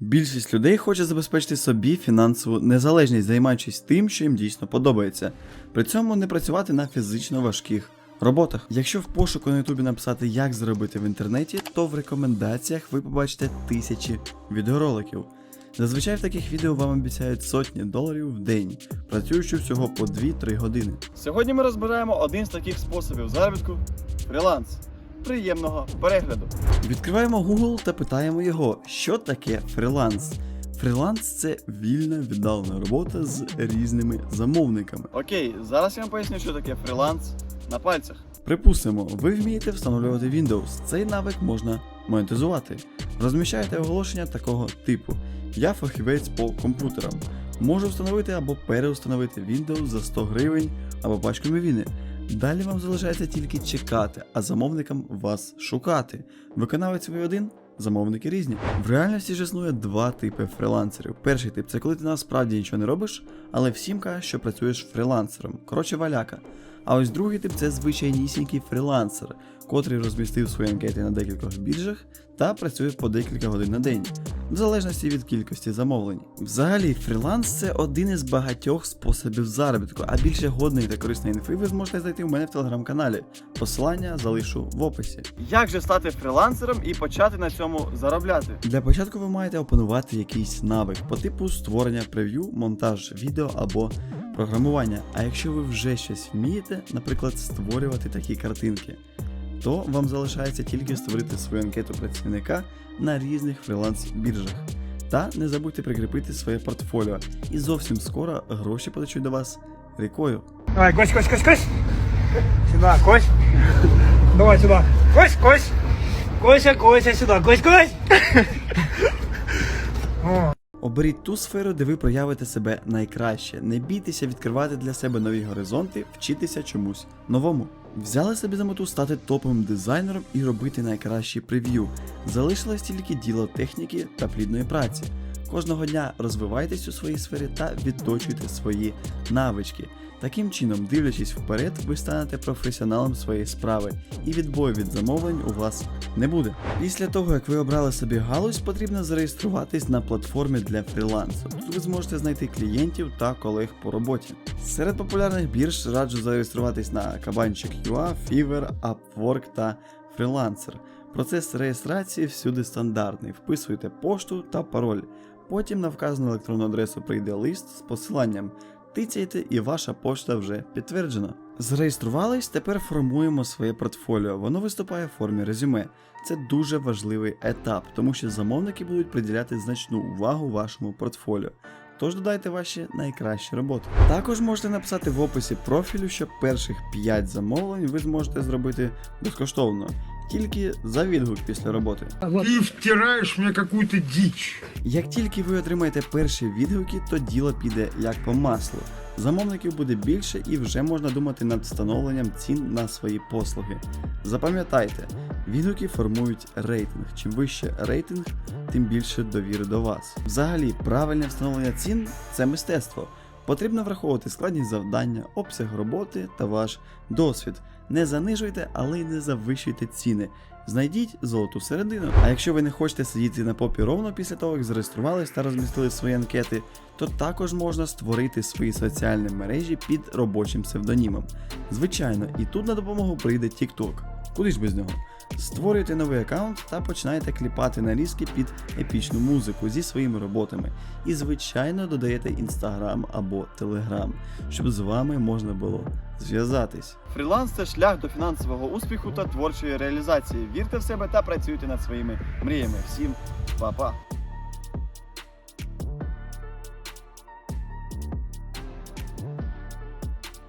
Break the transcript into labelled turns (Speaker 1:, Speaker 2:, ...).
Speaker 1: Більшість людей хоче забезпечити собі фінансову незалежність, займаючись тим, що їм дійсно подобається, при цьому не працювати на фізично важких роботах. Якщо в пошуку на Ютубі написати, як заробити в інтернеті, то в рекомендаціях ви побачите тисячі відеороликів. Зазвичай в таких відео вам обіцяють сотні доларів в день, працюючи всього по 2-3 години.
Speaker 2: Сьогодні ми розбираємо один з таких способів заробітку фріланс. Приємного перегляду.
Speaker 1: Відкриваємо Google та питаємо його, що таке фріланс. Фріланс це вільна віддалена робота з різними замовниками.
Speaker 2: Окей, зараз я вам поясню, що таке фріланс на пальцях.
Speaker 1: Припустимо, ви вмієте встановлювати Windows. Цей навик можна монетизувати. Розміщаєте оголошення такого типу: Я фахівець по комп'ютерам. Можу встановити або переустановити Windows за 100 гривень або пачку мівіни. Далі вам залишається тільки чекати, а замовникам вас шукати. Виконавець ви один, замовники різні. В реальності ж існує два типи фрілансерів. Перший тип це коли ти насправді нічого не робиш, але всім кажеш, що працюєш фрілансером. Коротше, валяка. А ось другий тип це звичайнісінький фрілансер, котрий розмістив свої анкети на декількох біржах та працює по декілька годин на день, в залежності від кількості замовлень. Взагалі, фріланс це один із багатьох способів заробітку, а більше годної та корисної інфи ви зможете знайти в мене в телеграм-каналі. Посилання залишу в описі.
Speaker 2: Як же стати фрілансером і почати на цьому заробляти?
Speaker 1: Для початку ви маєте опанувати якийсь навик по типу створення прев'ю, монтаж відео або програмування. А якщо ви вже щось вмієте, наприклад, створювати такі картинки, то вам залишається тільки створити свою анкету працівника на різних фріланс-біржах. Та не забудьте прикріпити своє портфоліо, і зовсім скоро гроші потечуть до вас рікою.
Speaker 3: Давай, Кость, Кость, Кость, Кость. Сюда, Кость. Давай сюда. Кость, Кость. Кося, Кося, сюда. Кость, Кость.
Speaker 1: Оберіть ту сферу, де ви проявите себе найкраще. Не бійтеся відкривати для себе нові горизонти, вчитися чомусь новому. Взяли собі за мету стати топовим дизайнером і робити найкращі прев'ю. Залишилось тільки діло техніки та плідної праці. Кожного дня розвивайтесь у своїй сфері та відточуйте свої навички. Таким чином, дивлячись вперед, ви станете професіоналом своєї справи, і відбою від замовлень у вас не буде. Після того, як ви обрали собі галузь, потрібно зареєструватись на платформі для фрілансу. Тут ви зможете знайти клієнтів та колег по роботі. Серед популярних бірж раджу зареєструватись на Кабанчик.ua, Fiverr, Upwork та Freelancer. Процес реєстрації всюди стандартний. Вписуєте пошту та пароль. Потім на вказану електронну адресу прийде лист з посиланням. Тицяйте і ваша пошта вже підтверджена. Зареєструвались, тепер формуємо своє портфоліо. Воно виступає в формі резюме. Це дуже важливий етап, тому що замовники будуть приділяти значну увагу вашому портфоліо. Тож додайте ваші найкращі роботи. Також можете написати в описі профілю, що перших 5 замовлень ви зможете зробити безкоштовно, тільки за відгук після роботи.
Speaker 4: Ты втираешь мне какую-то дичь.
Speaker 1: Як тільки ви отримаєте перші відгуки, то діло піде як по маслу. Замовників буде більше і вже можна думати над встановленням цін на свої послуги. Запам'ятайте, відгуки формують рейтинг. Чим вище рейтинг, тим більше довіри до вас. Взагалі, правильне встановлення цін це мистецтво. Потрібно враховувати складність завдання, обсяг роботи та ваш досвід. Не занижуйте, але й не завищуйте ціни. Знайдіть золоту середину. А якщо ви не хочете сидіти на попі ровно після того, як зареєструвались та розмістили свої анкети, то також можна створити свої соціальні мережі під робочим псевдонімом. Звичайно, і тут на допомогу прийде TikTok. Куди ж без нього? Створюйте новий аккаунт та починаєте кліпати нарізки під епічну музику зі своїми роботами. І, звичайно, додаєте Instagram або Telegram, щоб з вами можна було зв'язатись.
Speaker 2: Фріланс це шлях до фінансового успіху та творчої реалізації. Вірте в себе та працюйте над своїми мріями. Всім па-па!